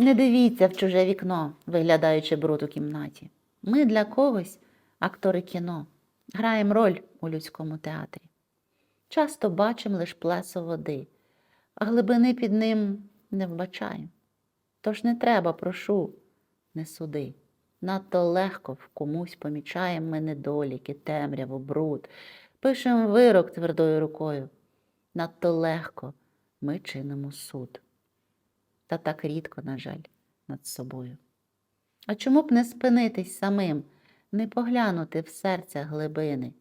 Не дивіться в чуже вікно, виглядаючи бруд у кімнаті. Ми для когось, актори кіно, граємо роль у людському театрі. Часто бачимо лише плесо води, а глибини під ним не вбачаємо. Тож не треба, прошу, не суди. Надто легко в комусь помічаємо ми недоліки, темряву, бруд, пишемо вирок твердою рукою. Надто легко ми чинимо суд. Та так рідко, на жаль, над собою. А чому б не спинитись самим, не поглянути в серця глибини?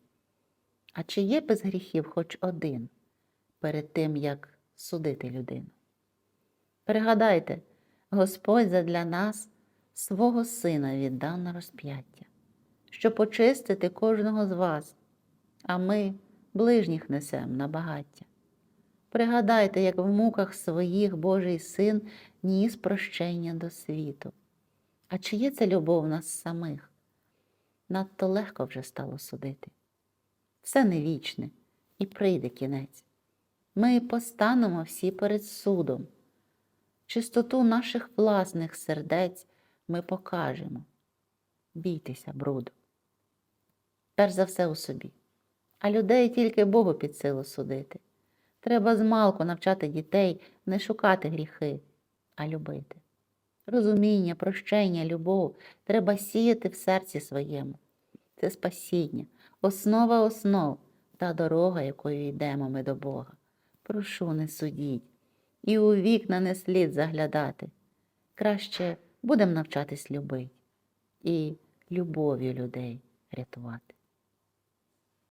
А чи є без гріхів хоч один перед тим, як судити людину? Пригадайте, Господь задля нас свого Сина віддав на розп'яття, щоб почистити кожного з вас, а ми ближніх несем на багаття. Пригадайте, як в муках своїх Божий син ніс прощення до світу. А чи є це любов нас самих? Надто легко вже стало судити. Все не вічне, і прийде кінець. Ми постанемо всі перед судом. Чистоту наших власних сердець ми покажемо. Бійтеся, бруду. Перш за все у собі. А людей тільки Богу під силу судити. Треба змалку навчати дітей не шукати гріхи, а любити. Розуміння, прощення, любов треба сіяти в серці своєму. Це спасіння, основа основ та дорога, якою йдемо ми до Бога. Прошу, не судіть, і у вікна не слід заглядати. Краще будемо навчатись любити і любов'ю людей рятувати.